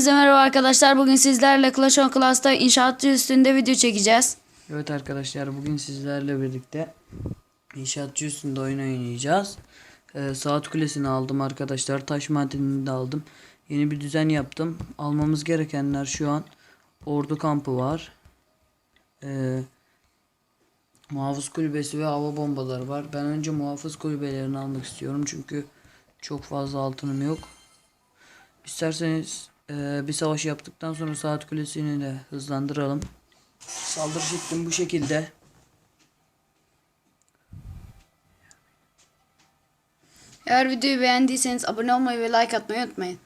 Hepinize merhaba arkadaşlar. Bugün sizlerle Clash of Clans'ta inşaatçı üstünde video çekeceğiz. Evet arkadaşlar bugün sizlerle birlikte inşaatçı üstünde oyun oynayacağız. Ee, saat kulesini aldım arkadaşlar. Taş madenini de aldım. Yeni bir düzen yaptım. Almamız gerekenler şu an ordu kampı var. Ee, muhafız kulübesi ve hava bombaları var. Ben önce muhafız kulübelerini almak istiyorum. Çünkü çok fazla altınım yok. İsterseniz e, bir savaş yaptıktan sonra saat kulesini de hızlandıralım. Saldırı şeklim bu şekilde. Eğer videoyu beğendiyseniz abone olmayı ve like atmayı unutmayın.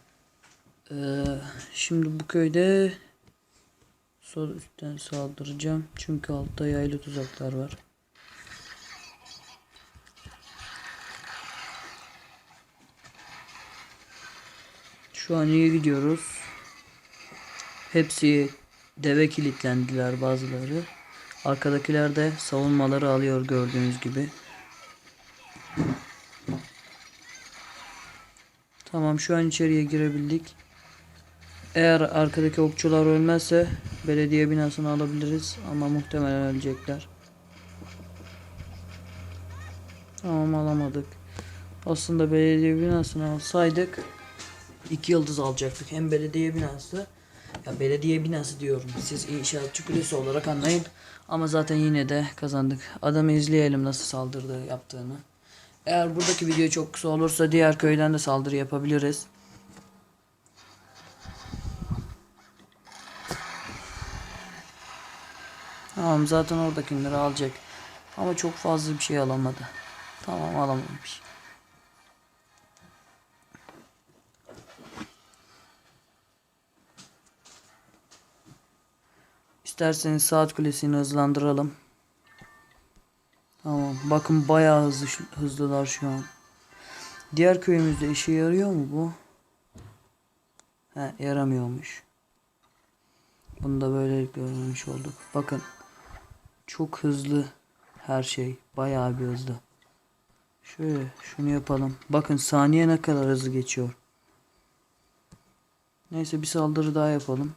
Ee, şimdi bu köyde sol üstten saldıracağım. Çünkü altta yaylı tuzaklar var. Şu an iyi gidiyoruz. Hepsi deve kilitlendiler bazıları. Arkadakiler de savunmaları alıyor gördüğünüz gibi. Tamam şu an içeriye girebildik. Eğer arkadaki okçular ölmezse belediye binasını alabiliriz ama muhtemelen ölecekler. Tamam alamadık. Aslında belediye binasını alsaydık iki yıldız alacaktık. Hem belediye binası ya belediye binası diyorum. Siz inşaatçı kulesi olarak anlayın. Ama zaten yine de kazandık. Adamı izleyelim nasıl saldırdı yaptığını. Eğer buradaki video çok kısa olursa diğer köyden de saldırı yapabiliriz. Tamam zaten oradakileri alacak. Ama çok fazla bir şey alamadı. Tamam alamamış. İsterseniz saat kulesini hızlandıralım. Tamam. Bakın bayağı hızlı hızlılar şu an. Diğer köyümüzde işe yarıyor mu bu? He yaramıyormuş. Bunu da böyle görmüş olduk. Bakın. Çok hızlı her şey. Bayağı bir hızlı. Şöyle şunu yapalım. Bakın saniye ne kadar hızlı geçiyor. Neyse bir saldırı daha yapalım.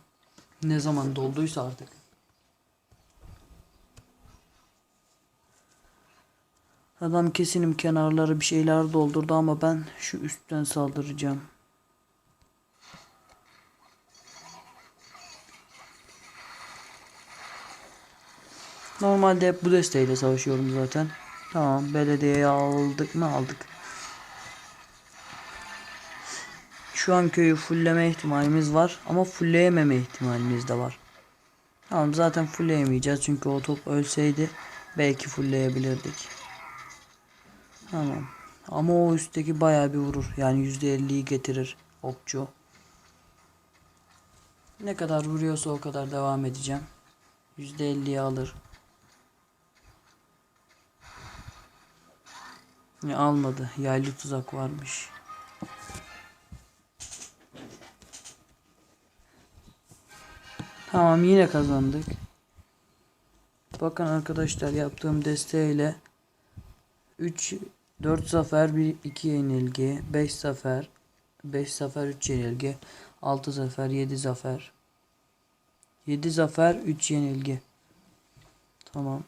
Ne zaman dolduysa artık. Adam kesinim kenarları bir şeyler doldurdu ama ben şu üstten saldıracağım. Normalde bu desteğiyle savaşıyorum zaten. Tamam belediyeye aldık mı aldık. Şu an köyü fullleme ihtimalimiz var ama fullleyememe ihtimalimiz de var. Tamam zaten fullleyemeyeceğiz çünkü o top ölseydi belki fullleyebilirdik. Tamam. Ama o üstteki bayağı bir vurur. Yani %50'yi getirir okçu. Ne kadar vuruyorsa o kadar devam edeceğim. %50'yi alır. Ya almadı. Yaylı tuzak varmış. Tamam yine kazandık. Bakın arkadaşlar yaptığım desteğiyle 3 4 zafer 1 2 yenilgi 5 zafer 5 zafer 3 yenilgi 6 zafer 7 zafer. 7 zafer 3 yenilgi. Tamam.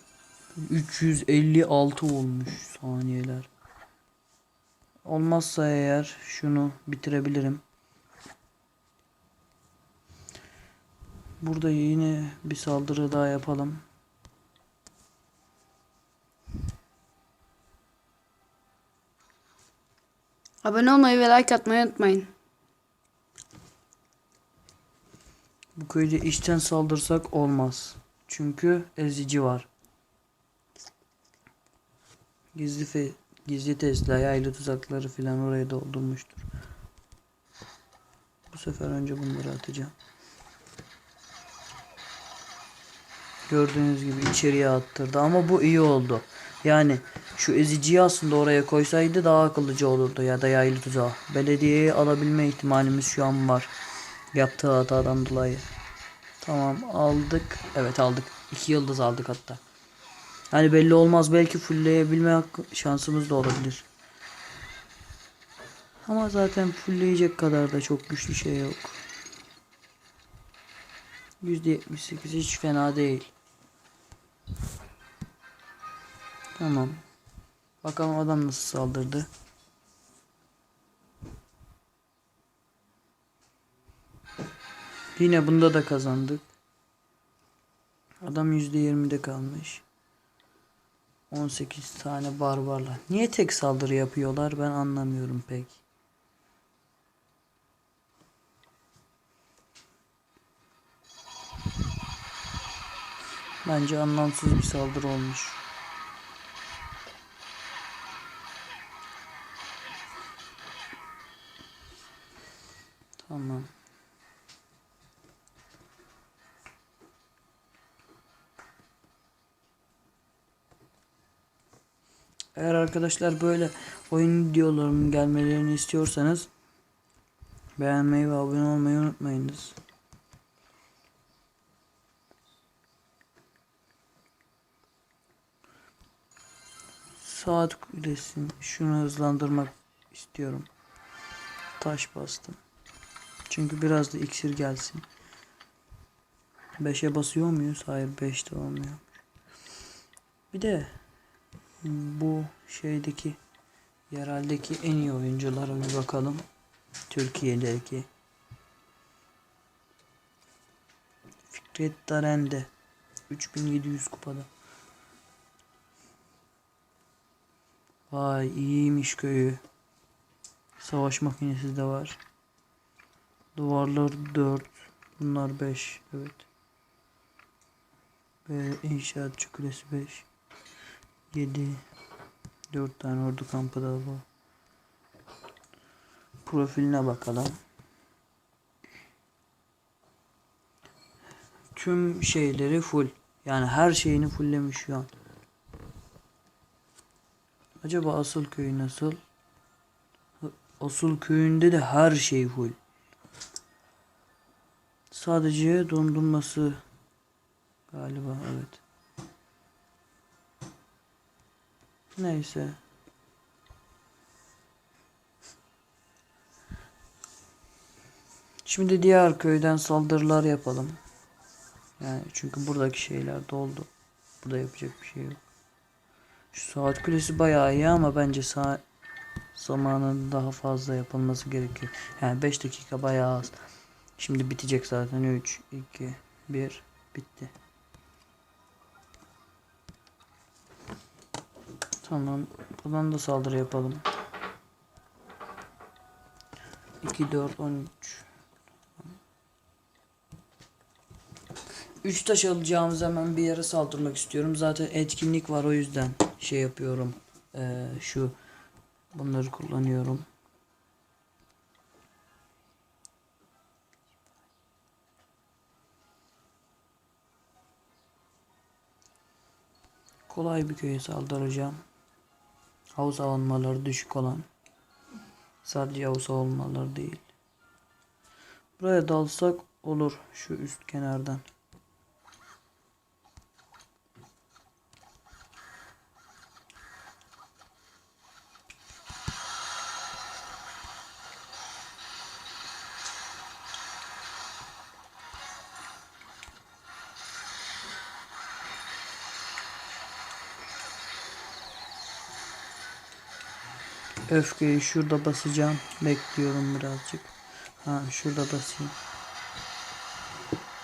356 olmuş saniyeler. Olmazsa eğer şunu bitirebilirim. Burada yine bir saldırı daha yapalım Abone olmayı ve like atmayı unutmayın. Bu köyde içten saldırsak olmaz. Çünkü ezici var. Gizli fe gizli Tesla yaylı tuzakları filan oraya doldurmuştur. Bu sefer önce bunları atacağım. Gördüğünüz gibi içeriye attırdı ama bu iyi oldu. Yani şu eziciyi aslında oraya koysaydı daha akıllıca olurdu ya da yaylı tuzağı. Belediyeyi alabilme ihtimalimiz şu an var. Yaptığı hatadan dolayı. Tamam aldık. Evet aldık. İki yıldız aldık hatta. Hani belli olmaz. Belki fullleyebilme şansımız da olabilir. Ama zaten fullleyecek kadar da çok güçlü şey yok. %78 hiç fena değil. Tamam. Bakalım adam nasıl saldırdı. Yine bunda da kazandık. Adam %20'de kalmış. 18 tane barbarla. Niye tek saldırı yapıyorlar ben anlamıyorum pek. Bence anlamsız bir saldırı olmuş. Tamam. Eğer arkadaşlar böyle oyun videolarımın gelmelerini istiyorsanız beğenmeyi ve abone olmayı unutmayınız. Saat kulesi şunu hızlandırmak istiyorum. Taş bastım. Çünkü biraz da iksir gelsin. 5'e basıyor muyuz? Hayır 5'te olmuyor. Bir de bu şeydeki yereldeki en iyi oyunculara bir bakalım. Türkiye'deki. Fikret Darende 3700 kupada. Vay iyiymiş köyü. Savaş makinesi de var. Duvarlar 4. Bunlar 5. Evet. Ve inşaatçı kulesi 5. 7 4 tane ordu kampı da var. Profiline bakalım. Tüm şeyleri full. Yani her şeyini fulllemiş şu an. Acaba asıl köyü nasıl? Asıl köyünde de her şey full. Sadece dondurması galiba evet. Neyse. Şimdi diğer köyden saldırılar yapalım. Yani çünkü buradaki şeyler doldu. Burada yapacak bir şey yok. Şu saat kulesi bayağı iyi ama bence saat zamanın daha fazla yapılması gerekiyor. Yani 5 dakika bayağı az. Şimdi bitecek zaten. 3, 2, 1 bitti. Tamam. Buradan da saldırı yapalım. 2, 4, 13. 3 taş alacağımız hemen bir yere saldırmak istiyorum. Zaten etkinlik var o yüzden şey yapıyorum. Ee, şu bunları kullanıyorum. Kolay bir köye saldıracağım. Hav savunmaları düşük olan. Sadece hav savunmaları değil. Buraya dalsak olur şu üst kenardan. Öfkeyi şurada basacağım. Bekliyorum birazcık. Ha şurada basayım.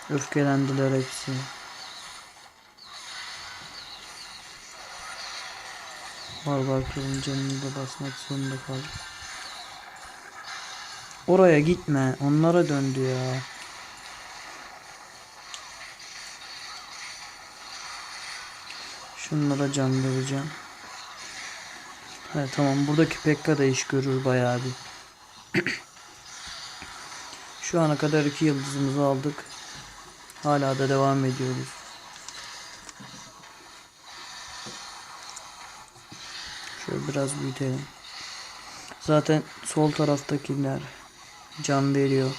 Öfkelendiler hepsi. Barbar kralın canını da basmak zorunda kaldım. Oraya gitme. Onlara döndü ya. Şunlara can vereceğim. Evet tamam buradaki Pekka da iş görür bayağı bir. Şu ana kadar iki yıldızımızı aldık. Hala da devam ediyoruz. Şöyle biraz büyütelim. Zaten sol taraftakiler can veriyor.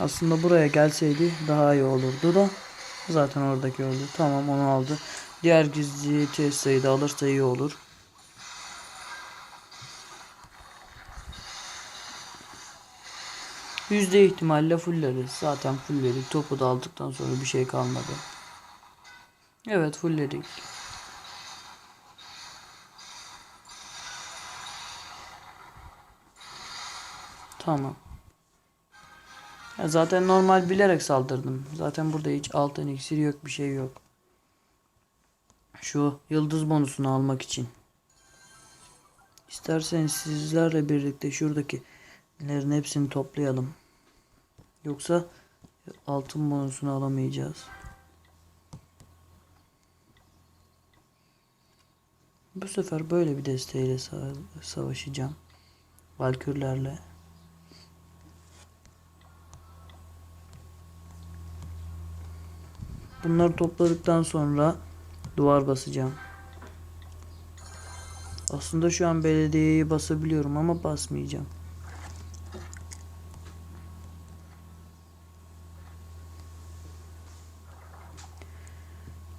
Aslında buraya gelseydi daha iyi olurdu da zaten oradaki öldü. Tamam onu aldı. Diğer gizli testayı da alırsa iyi olur. Yüzde ihtimalle fulleriz. Zaten fullledik. Topu da aldıktan sonra bir şey kalmadı. Evet fullledik. Tamam. Zaten normal bilerek saldırdım. Zaten burada hiç altın iksiri yok bir şey yok. Şu yıldız bonusunu almak için. İsterseniz sizlerle birlikte şuradakilerin hepsini toplayalım. Yoksa altın bonusunu alamayacağız. Bu sefer böyle bir desteğiyle sa- savaşacağım. Valkürlerle. Bunları topladıktan sonra duvar basacağım. Aslında şu an belediyeyi basabiliyorum ama basmayacağım.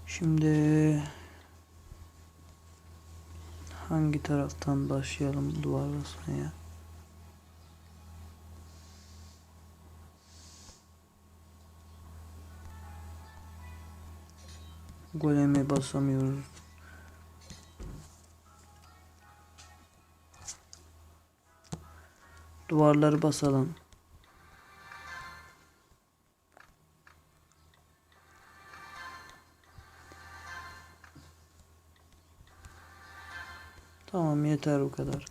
Şimdi hangi taraftan başlayalım duvar basmaya? Golemi basamıyoruz. Duvarları basalım. Tamam yeter bu kadar.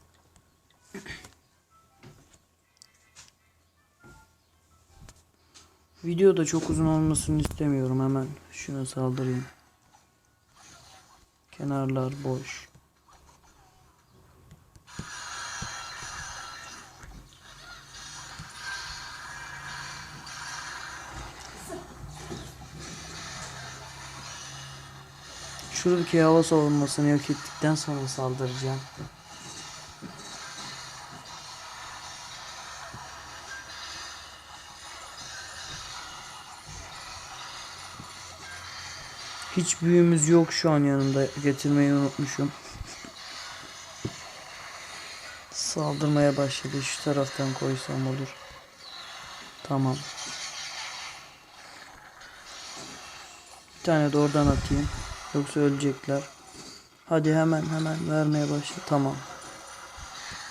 Video da çok uzun olmasını istemiyorum hemen şuna saldırayım. Kenarlar boş. Şuradaki hava savunmasını yok ettikten sonra saldıracağım. Hiç büyüğümüz yok şu an yanımda. Getirmeyi unutmuşum. Saldırmaya başladı. Şu taraftan koysam olur. Tamam. Bir tane de oradan atayım. Yoksa ölecekler. Hadi hemen hemen vermeye başla. Tamam.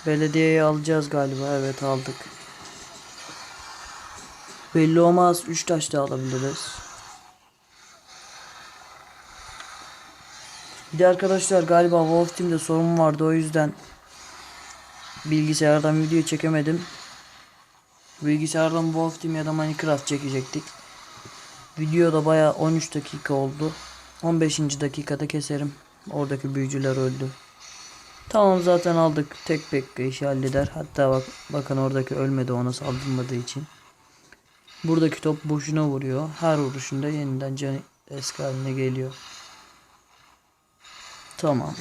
Belediyeyi alacağız galiba. Evet aldık. Belli olmaz. 3 taş da alabiliriz. Bir de arkadaşlar galiba Wolf Team'de sorun vardı o yüzden bilgisayardan video çekemedim. Bilgisayardan Wolf Team ya da Minecraft çekecektik. Video da baya 13 dakika oldu. 15. dakikada keserim. Oradaki büyücüler öldü. Tamam zaten aldık. Tek bekle işi halleder. Hatta bak bakın oradaki ölmedi ona saldırmadığı için. Buradaki top boşuna vuruyor. Her vuruşunda yeniden canı eski haline geliyor. Tamam.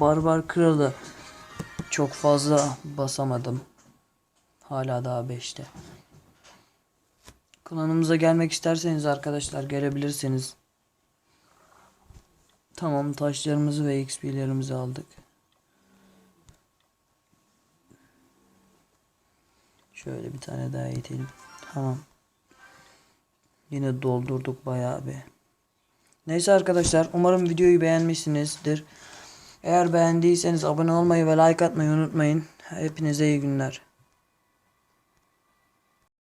Barbar kralı çok fazla basamadım. Hala daha 5'te. Klanımıza gelmek isterseniz arkadaşlar gelebilirsiniz. Tamam taşlarımızı ve XP'lerimizi aldık. Şöyle bir tane daha itelim. Tamam. Yine doldurduk bayağı bir. Neyse arkadaşlar umarım videoyu beğenmişsinizdir. Eğer beğendiyseniz abone olmayı ve like atmayı unutmayın. Hepinize iyi günler.